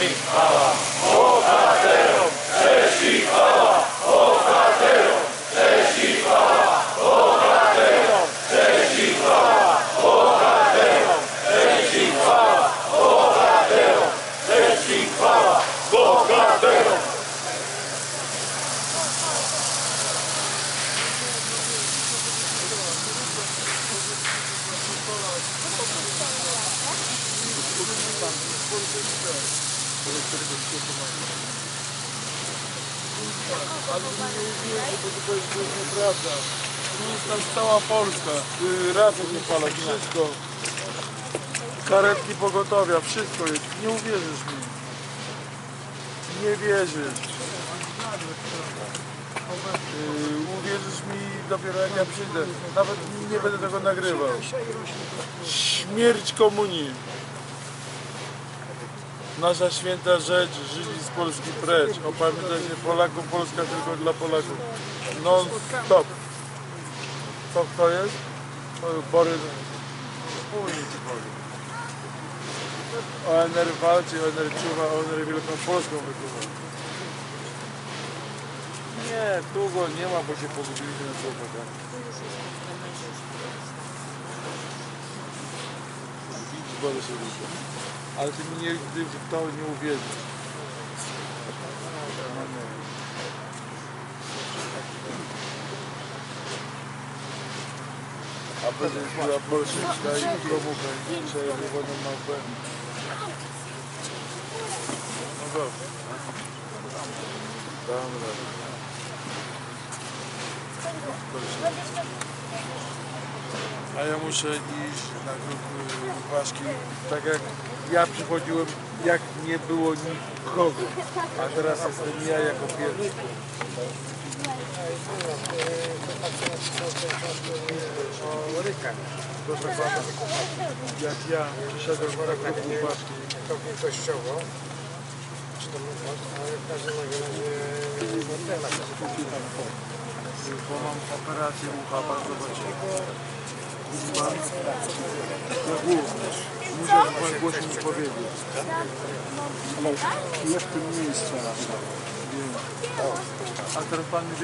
Chechikala, Otatero, Chechikala, Otatero, Chechikala, Otatero, Chechikala, Otatero, Chechikala, Otatero, Chechikala, Otatero. Thank you. Ale nie wierzę, bo to jest, nieprawda. Tu jest tam cała Polska. Y, Razem nie pala, wszystko. Karetki pogotowia, wszystko jest. Nie uwierzysz mi. Nie wierzysz. Yy, uwierzysz mi dopiero jak ja przyjdę. Nawet nie będę tego nagrywał. Śmierć komunii. Nasza święta rzecz, Żydzi z Polski precz. Opamiętajcie Polaków, Polska tylko dla Polaków. Non stop. Co to jest? Borys. ONR walczy, ONR czuwa, ONR Wielką Polską wykluwa. Nie, tu go nie ma, bo się pogubiliśmy na chłopakach. Widz wolę się. Ale ty mi nigdy w to nie uwierzysz. A będzie była bolszewicka i promówka i przejmowaną małpę. No dobrze. Dam radę. A ja muszę iść na grupy ważki, tak jak ja przychodziłem, jak nie było nikogo, a teraz jestem ja jako pierwszy. O rykach. Proszę pana, jak ja przyszedłem na grupy ważki, to większościowo, czy ale w każdym razie temat. bo mam operację ucha bardzo na głównie. Muszę pan głośno mi powiedzieć. Nie w tym miejscu. Wiem. A teraz pan mi